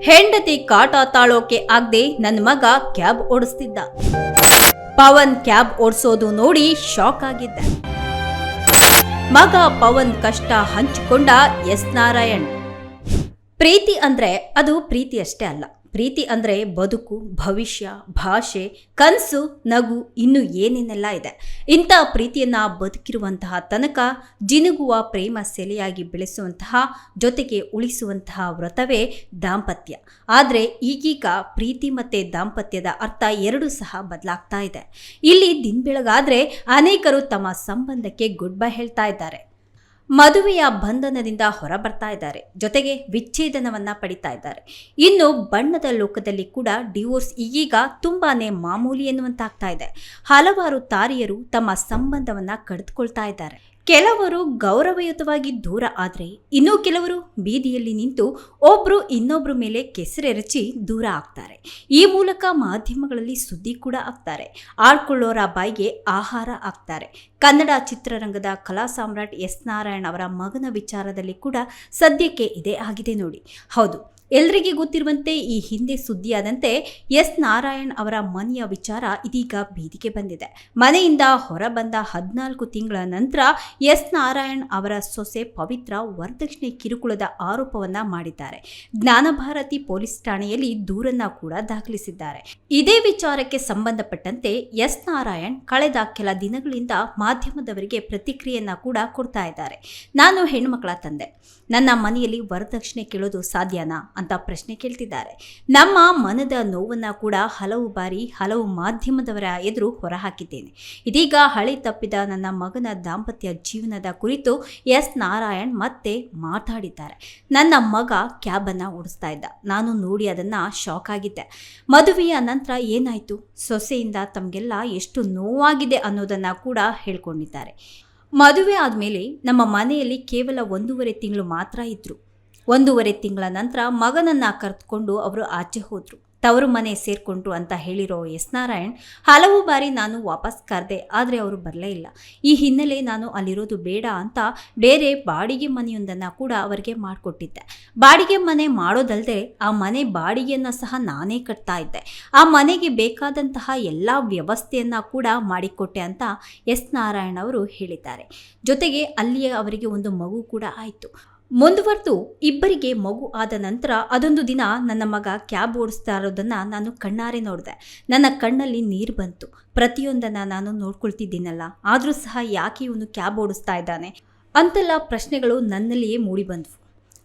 ಹೆಂಡತಿ ಕಾಟ ತಾಳೋಕೆ ಆಗದೆ ನನ್ನ ಮಗ ಕ್ಯಾಬ್ ಓಡಿಸ್ತಿದ್ದ. ಪವನ್ ಕ್ಯಾಬ್ ಓಡಿಸೋದು ನೋಡಿ ಶಾಕ್ ಆಗಿದ್ದ. ಮಗ ಪವನ್ ಕಷ್ಟ ಹಂಚಿಕೊಂಡ ಎಸ್ ನಾರಾಯಣ್. ಪ್ರೀತಿ ಅಂದ್ರೆ ಅದು ಪ್ರೀತಿ ಅಷ್ಟೇ ಅಲ್ಲ. ಪ್ರೀತಿ ಅಂದರೆ ಬದುಕು, ಭವಿಷ್ಯ, ಭಾಷೆ, ಕನಸು, ನಗು, ಇನ್ನು ಏನೇನೆಲ್ಲ ಇದೆ. ಇಂಥ ಪ್ರೀತಿಯನ್ನು ಬದುಕಿರುವಂತಹ ತನಕ ಜಿನುಗುವ ಪ್ರೇಮ ಸೆಲೆಯಾಗಿ ಬೆಳೆಸುವಂತಹ, ಜೊತೆಗೆ ಉಳಿಸುವಂತಹ ವ್ರತವೇ ದಾಂಪತ್ಯ. ಆದರೆ ಈಗೀಗ ಪ್ರೀತಿ ಮತ್ತು ದಾಂಪತ್ಯದ ಅರ್ಥ ಎರಡೂ ಸಹ ಬದಲಾಗ್ತಾ ಇದೆ. ಇಲ್ಲಿ ದಿನ ಬೆಳಗಾದರೆ ಅನೇಕರು ತಮ್ಮ ಸಂಬಂಧಕ್ಕೆ ಗುಡ್ ಬೈ ಹೇಳ್ತಾ ಇದ್ದಾರೆ. ಮದುವೆಯ ಬಂಧನದಿಂದ ಹೊರ ಬರ್ತಾ ಇದ್ದಾರೆ. ಜೊತೆಗೆ ವಿಚ್ಛೇದನವನ್ನ ಪಡಿತಾ ಇದ್ದಾರೆ. ಇನ್ನು ಬಣ್ಣದ ಲೋಕದಲ್ಲಿ ಕೂಡ ಡಿವೋರ್ಸ್ ಈಗೀಗ ತುಂಬಾನೇ ಮಾಮೂಲಿ ಎನ್ನುವಂತಾಗ್ತಾ ಇದೆ. ಹಲವಾರು ತಾರಿಯರು ತಮ್ಮ ಸಂಬಂಧವನ್ನ ಕಡಿದುಕೊಳ್ತಾ ಇದ್ದಾರೆ. ಕೆಲವರು ಗೌರವಯುತವಾಗಿ ದೂರ ಆದರೆ ಇನ್ನೂ ಕೆಲವರು ಬೀದಿಯಲ್ಲಿ ನಿಂತು ಒಬ್ಬರು ಇನ್ನೊಬ್ಬರ ಮೇಲೆ ಕೆಸರೆರಚಿ ದೂರ ಆಗ್ತಾರೆ. ಈ ಮೂಲಕ ಮಾಧ್ಯಮಗಳಲ್ಲಿ ಸುದ್ದಿ ಕೂಡ ಆಗ್ತಾರೆ. ಆಡ್ಕೊಳ್ಳೋರ ಬಾಯಿಗೆ ಆಹಾರ ಆಗ್ತಾರೆ. ಕನ್ನಡ ಚಿತ್ರರಂಗದ ಕಲಾ ಸಾಮ್ರಾಟ್ ಎಸ್ ನಾರಾಯಣ್ ಅವರ ಮಗನ ವಿಚಾರದಲ್ಲಿ ಕೂಡ ಸದ್ಯಕ್ಕೆ ಇದೇ ಆಗಿದೆ ನೋಡಿ. ಹೌದು ಎಲ್ರಿಗೆ ಗೊತ್ತಿರುವಂತೆ ಈ ಹಿಂದೆ ಸುದ್ದಿಯಾದಂತೆ ಎಸ್ ನಾರಾಯಣ್ ಅವರ ಮನೆಯ ವಿಚಾರ ಇದೀಗ ಬೀದಿಗೆ ಬಂದಿದೆ. ಮನೆಯಿಂದ ಹೊರಬಂದ ಹದಿನಾಲ್ಕು ತಿಂಗಳ ನಂತರ ಎಸ್ ನಾರಾಯಣ್ ಅವರ ಸೊಸೆ ಪವಿತ್ರ ವರದಕ್ಷಿಣೆ ಕಿರುಕುಳದ ಆರೋಪವನ್ನ ಮಾಡಿದ್ದಾರೆ. ಜ್ಞಾನಭಾರತಿ ಪೊಲೀಸ್ ಠಾಣೆಯಲ್ಲಿ ದೂರನ್ನ ಕೂಡ ದಾಖಲಿಸಿದ್ದಾರೆ. ಇದೇ ವಿಚಾರಕ್ಕೆ ಸಂಬಂಧಪಟ್ಟಂತೆ ಎಸ್ ನಾರಾಯಣ್ ಕಳೆದ ಕೆಲ ದಿನಗಳಿಂದ ಮಾಧ್ಯಮದವರಿಗೆ ಪ್ರತಿಕ್ರಿಯೆಯನ್ನ ಕೂಡ ಕೊಡ್ತಾ ಇದ್ದಾರೆ. ನಾನು ಹೆಣ್ಮಕ್ಳ ತಂದೆ. ನನ್ನ ಮನೆಯಲ್ಲಿ ವರದಕ್ಷಿಣೆ ಕೇಳೋದು ಸಾಧ್ಯನಾ ಅಂತ ಪ್ರಶ್ನೆ ಕೇಳ್ತಿದ್ದಾರೆ. ನಮ್ಮ ಮನದ ನೋವನ್ನು ಕೂಡ ಹಲವು ಬಾರಿ ಹಲವು ಮಾಧ್ಯಮದವರ ಎದುರು ಹೊರಹಾಕಿದ್ದೇನೆ. ಇದೀಗ ಹಳಿ ತಪ್ಪಿದ ನನ್ನ ಮಗನ ದಾಂಪತ್ಯ ಜೀವನದ ಕುರಿತು ಎಸ್. ನಾರಾಯಣ್ ಮತ್ತೆ ಮಾತಾಡಿದ್ದಾರೆ. ನನ್ನ ಮಗ ಕ್ಯಾಬನ್ನು ಓಡಿಸ್ತಾ ಇದ್ದ. ನಾನು ನೋಡಿ ಅದನ್ನು ಶಾಕ್ ಆಗಿದ್ದೆ. ಮದುವೆಯ ನಂತರ ಏನಾಯಿತು? ಸೊಸೆಯಿಂದ ತಮಗೆಲ್ಲ ಎಷ್ಟು ನೋವಾಗಿದೆ ಅನ್ನೋದನ್ನು ಕೂಡ ಹೇಳ್ಕೊಂಡಿದ್ದಾರೆ. ಮದುವೆ ಆದಮೇಲೆ ನಮ್ಮ ಮನೆಯಲ್ಲಿ ಕೇವಲ ಒಂದೂವರೆ ತಿಂಗಳು ಮಾತ್ರ ಇದ್ರು. ಒಂದೂವರೆ ತಿಂಗಳ ನಂತರ ಮಗನನ್ನ ಕರೆದುಕೊಂಡು ಅವರು ಆಚೆ ಹೋದ್ರು. ತವರು ಮನೆ ಸೇರ್ಕೊಂಡ್ರು ಅಂತ ಹೇಳಿರೋ ಎಸ್ ನಾರಾಯಣ್, ಹಲವು ಬಾರಿ ನಾನು ವಾಪಸ್ ಕರೆದೆ, ಆದರೆ ಅವರು ಬರಲೇ ಇಲ್ಲ. ಈ ಹಿನ್ನೆಲೆ ನಾನು ಅಲ್ಲಿರೋದು ಬೇಡ ಅಂತ ಬೇರೆ ಬಾಡಿಗೆ ಮನೆಯೊಂದನ್ನು ಕೂಡ ಅವರಿಗೆ ಮಾಡಿಕೊಟ್ಟಿದ್ದೆ. ಬಾಡಿಗೆ ಮನೆ ಮಾಡೋದಲ್ಲದೆ ಆ ಮನೆ ಬಾಡಿಗೆಯನ್ನು ಸಹ ನಾನೇ ಕಟ್ತಾ ಇದ್ದೆ. ಆ ಮನೆಗೆ ಬೇಕಾದಂತಹ ಎಲ್ಲ ವ್ಯವಸ್ಥೆಯನ್ನು ಕೂಡ ಮಾಡಿಕೊಟ್ಟೆ ಅಂತ ಎಸ್ ನಾರಾಯಣ್ ಅವರು ಹೇಳಿದ್ದಾರೆ. ಜೊತೆಗೆ ಅಲ್ಲಿಯೇ ಅವರಿಗೆ ಒಂದು ಮಗು ಕೂಡ ಆಯಿತು. ಮುಂದುವರೆದು ಇಬ್ಬರಿಗೆ ಮಗು ಆದ ನಂತರ ಅದೊಂದು ದಿನ ನನ್ನ ಮಗ ಕ್ಯಾಬ್ ಓಡಿಸ್ತಾ ಇರೋದನ್ನು ನಾನು ಕಣ್ಣಾರೆ ನೋಡಿದೆ. ನನ್ನ ಕಣ್ಣಲ್ಲಿ ನೀರು ಬಂತು. ಪ್ರತಿಯೊಂದನ್ನು ನಾನು ನೋಡ್ಕೊಳ್ತಿದ್ದೀನಲ್ಲ. ಆದರೂ ಸಹ ಯಾಕೆ ಇವನು ಕ್ಯಾಬ್ ಓಡಿಸ್ತಾ ಇದ್ದಾನೆ? ಅಂತೆಲ್ಲ ಪ್ರಶ್ನೆಗಳು ನನ್ನಲ್ಲಿಯೇ ಮೂಡಿಬಂದವು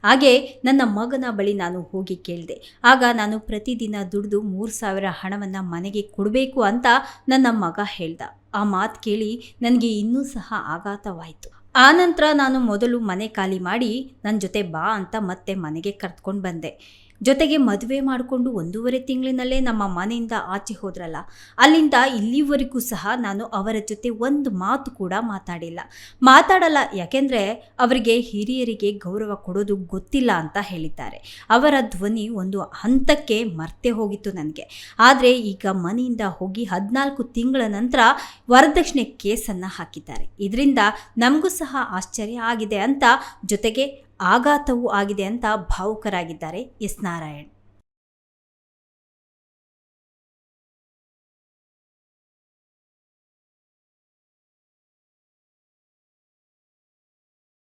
ಹಾಗೆ ನನ್ನ ಮಗನ ಬಳಿ ನಾನು ಹೋಗಿ ಕೇಳಿದೆ. ಆಗ ನಾನು ಪ್ರತಿದಿನ ದುಡಿದು ಮೂರು ಸಾವಿರ ಹಣವನ್ನು ಮನೆಗೆ ಕೊಡಬೇಕು ಅಂತ ನನ್ನ ಮಗ ಹೇಳ್ದ. ಆ ಮಾತು ಕೇಳಿ ನನಗೆ ಇನ್ನೂ ಸಹ ಆಘಾತವಾಯಿತು. ಆನಂತರ ನಾನು ಮೊದಲು ಮನೆ ಖಾಲಿ ಮಾಡಿ ನನ್ನ ಜೊತೆ ಬಾ ಅಂತ ಮತ್ತೆ ಮನೆಗೆ ಕರ್ತ್ಕೊಂಡು ಬಂದೆ. ಜೊತೆಗೆ ಮದುವೆ ಮಾಡಿಕೊಂಡು ಒಂದೂವರೆ ತಿಂಗಳಿನಲ್ಲೇ ನಮ್ಮ ಮನೆಯಿಂದ ಆಚೆ ಹೋದ್ರಲ್ಲ, ಅಲ್ಲಿಂದ ಇಲ್ಲಿವರೆಗೂ ಸಹ ನಾನು ಅವರ ಜೊತೆ ಒಂದು ಮಾತು ಕೂಡ ಮಾತಾಡಿಲ್ಲ. ಮಾತಾಡಲ್ಲ, ಯಾಕೆಂದರೆ ಅವರಿಗೆ ಹಿರಿಯರಿಗೆ ಗೌರವ ಕೊಡೋದು ಗೊತ್ತಿಲ್ಲ ಅಂತ ಹೇಳಿದ್ದಾರೆ. ಅವರ ಧ್ವನಿ ಒಂದು ಹಂತಕ್ಕೆ ಮರ್ತೆ ಹೋಗಿತ್ತು ನನಗೆ. ಆದರೆ ಈಗ ಮನೆಯಿಂದ ಹೋಗಿ ಹದಿನಾಲ್ಕು ತಿಂಗಳ ನಂತರ ವರದಕ್ಷಿಣೆ ಕೇಸನ್ನು ಹಾಕಿದ್ದಾರೆ. ಇದರಿಂದ ನಮಗೂ ಸಹ ಆಶ್ಚರ್ಯ ಆಗಿದೆ ಅಂತ ಜೊತೆಗೆ ಆಘಾತವೂ ಆಗಿದೆ ಅಂತ ಭಾವುಕರಾಗಿದ್ದಾರೆ ಎಸ್ ನಾರಾಯಣ್.